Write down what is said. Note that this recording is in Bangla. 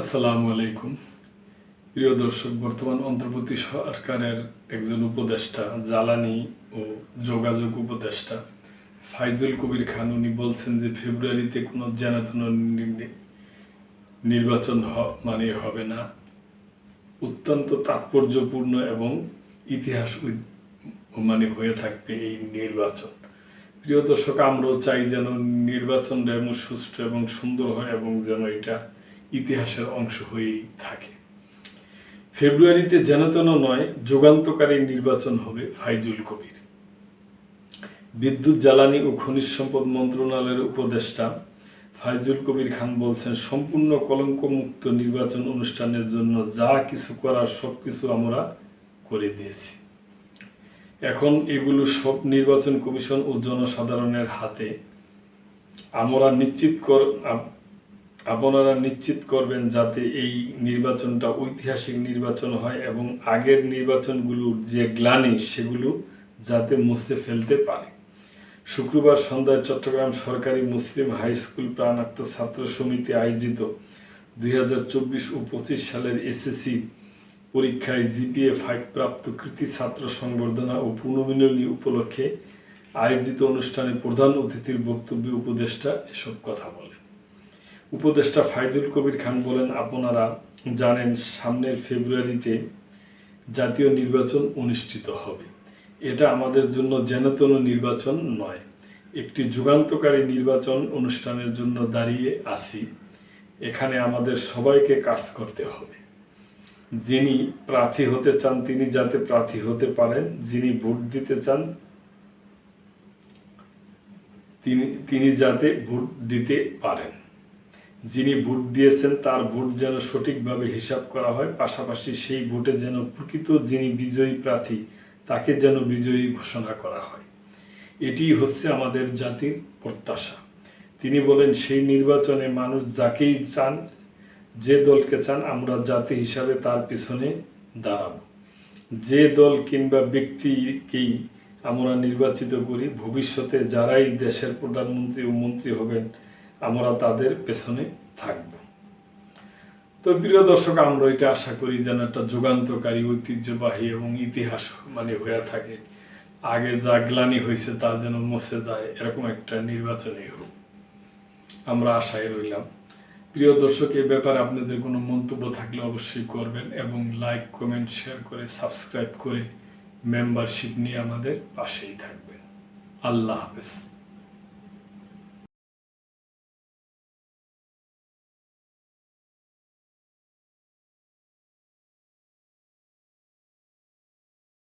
আসসালামু আলাইকুম। প্রিয় দর্শক, বর্তমান অন্তর্বর্তী সরকারের একজন উপদেষ্টা, জ্বালানি ও যোগাযোগ উপদেষ্টা ফাইজুল কবির খান, উনি বলছেন যে ফেব্রুয়ারিতে কোনো জেনাতন নির্বাচন মানে হবে না। অত্যন্ত তাৎপর্যপূর্ণ এবং ইতিহাস মানে হয়ে থাকবে এই নির্বাচন। প্রিয় দর্শক, আমরাও চাই যেন নির্বাচনটা এমন সুষ্ঠু এবং সুন্দর হয় এবং যেন এটা ইতিহাসের অংশ হয়েই থাকে। ফেব্রুয়ারিতে যেন তেন নয়, যুগান্তকারী নির্বাচন হবে ফাইজুল কবির। বিদ্যুৎ, জ্বালানি ও খনিজ সম্পদ মন্ত্রণালয়ের উপদেষ্টা ফাইজুল কবির খান বলছেন, সম্পূর্ণ কলঙ্কমুক্ত নির্বাচন অনুষ্ঠানের জন্য যা কিছু করার সব কিছু আমরা করে দিয়েছি। এখন এগুলো সব নির্বাচন কমিশন ও জনসাধারণের হাতে আমরা নিশ্চিত কর আপনারা নিশ্চিত করবেন যাতে এই নির্বাচনটা ঐতিহাসিক নির্বাচন হয় এবং আগের নির্বাচনগুলোর যে গ্লানি, সেগুলো যাতে মুছে ফেলতে পারে। শুক্রবার সন্ধ্যায় চট্টগ্রাম সরকারি মুসলিম হাই স্কুল প্রাণাক্ত ছাত্র সমিতি আয়োজিত দুই হাজার চব্বিশ ও পঁচিশ সালের এসএসসি পরীক্ষায় জিপিএ ফাইভ প্রাপ্ত কৃতি ছাত্র সংবর্ধনা ও পুনর্মিলনী উপলক্ষে আয়োজিত অনুষ্ঠানে প্রধান অতিথির বক্তব্যে উপদেষ্টা এসব কথা বলেন। উপদেষ্টা ফাইজুল কবির খান বলেন, আপনারা জানেন, সামনের ফেব্রুয়ারিতে জাতীয় নির্বাচন অনুষ্ঠিত হবে। এটা আমাদের জন্য যেনতেন নির্বাচন নয়। একটি যুগান্তকারী নির্বাচন অনুষ্ঠানের জন্য দাঁড়িয়ে আছি। এখানে আমাদের সবাইকে কাজ করতে হবে। যিনি প্রার্থী হতে চান, তিনি যাতে প্রার্থী হতে পারেন। যিনি ভোট দিতে চান, তিনি তিনি যাতে ভোট দিতে পারেন। যিনি ভোট দিয়েছেন, তার ভোট যেন সঠিকভাবে হিসাব করা হয়। পাশাপাশি সেই ভোটে যেন প্রকৃত যিনি বিজয়ী প্রার্থী, তাকে যেন বিজয়ী ঘোষণা করা হয়। এটি হচ্ছে আমাদের জাতির প্রত্যাশা। তিনি বলেন, সেই নির্বাচনে মানুষ যাকেই চান, যে দলকে চান, আমরা জাতি হিসাবে তার পিছনে দাঁড়াব। যে দল কিংবা ব্যক্তিকেই আমরা নির্বাচিত করি, ভবিষ্যতে যারাই দেশের প্রধানমন্ত্রী ও মন্ত্রী হবেন আমরা তাদের পেছনে থাকব। তো প্রিয় দর্শক, আমরা এটা আশা করি যেন একটা যুগান্তকারী, ঐতিহ্যবাহী এবং ইতিহাস মানে হয়ে থাকে। আগে যা গ্লানি হয়েছে তা যেন মুছে যায়, এরকম একটা নির্বাচনই হোক। আমরা আশায় রইলাম। প্রিয় দর্শক, এ ব্যাপারে আপনাদের কোনো মন্তব্য থাকলে অবশ্যই করবেন এবং লাইক, কমেন্ট, শেয়ার করে, সাবস্ক্রাইব করে মেম্বারশিপ নিয়ে আমাদের পাশেই থাকবেন। আল্লাহ হাফেজ।